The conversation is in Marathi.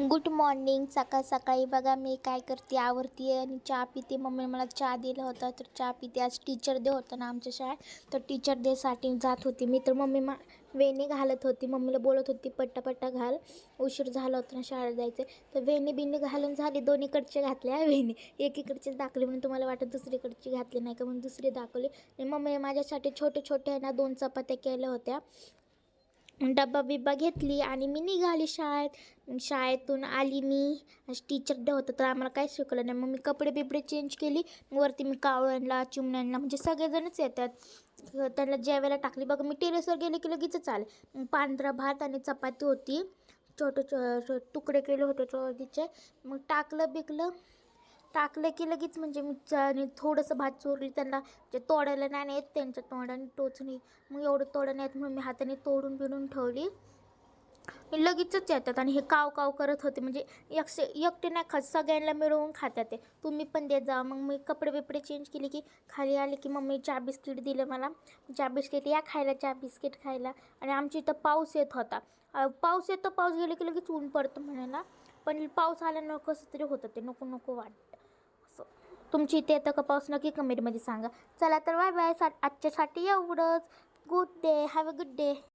गुड मॉर्निंग सकाळ सकाळी बघा मी काय करते? आवडते आणि चहा पिते. मम्मी मला चहा दिला होता तर चहा पिते. आज टीचर डे होता ना आमच्या शाळेत तर टीचर डेसाठी जात होती मी. तर मम्मी मा वेणी घालत होती. मम्मीला बोलत होती पट्टा पट्टा घाल. उशीर झाला होता ना शाळेत जायचं. तर वेणी बिणी घालून झाली. दोन्हीकडचे घातल्या वेणी. एकीकडचे दाखले म्हणून तुम्हाला वाटत दुसरीकडची घातली नाही का म्हणून दुसरी दाखवली. आणि मम्मी माझ्यासाठी छोटे छोटे आहे ना दोन चपात्या केल्या होत्या. डब्बा बिब्बा घेतली आणि मी निघाली शाळेत. शाळेतून आली मी. टीचर डे होतं तर आम्हाला काही शिकवलं नाही. मग मी कपडे बिपडे चेंज केली. वरती मी कावळ्यांना चिमण्यांना म्हणजे सगळेजणच येतात. त्यांना जेवायला टाकली. बघा मी टेरेसवर गेले की लगेचच आले. पांढरा भात आणि चपाती होती. छोटे छो तुकडे केले होते चोळीचे. मग टाकलं बिकलं. टाकलं की लगेच म्हणजे मी थोडंसं भात चोरली त्यांना जे तोडायला नाही येत त्यांच्या तोंडाने टोचणी. मग एवढं तोडा नाही येत म्हणून मी हाताने तोडून बिडून ठेवली. हे लगेचच येतात आणि हे काव काव करत होते. म्हणजे एकशे एकटे नाही खात सगळ्यांना मिळवून खातात ते. तुम्ही पण देत जा. मग मी कपडे बिपडे चेंज केले की खाली आले की मम्मी चहा बिस्किट दिलं मला. चहा बिस्किट या खायला चहा बिस्किट खायला. आणि आमच्या इथं पाऊस येत होता. पाऊस येतो पाऊस गेले की लगेच ऊन पडतं म्हणायला. पण पाऊस आल्यानं कसं तरी होतं ते. नको नको वाटतं. असं. तुमची इथे येतं का पाऊस? नक्की कमेंटमध्ये सांगा. चला तर बाय बाय सा आजच्यासाठी एवढंच. Good day have a good day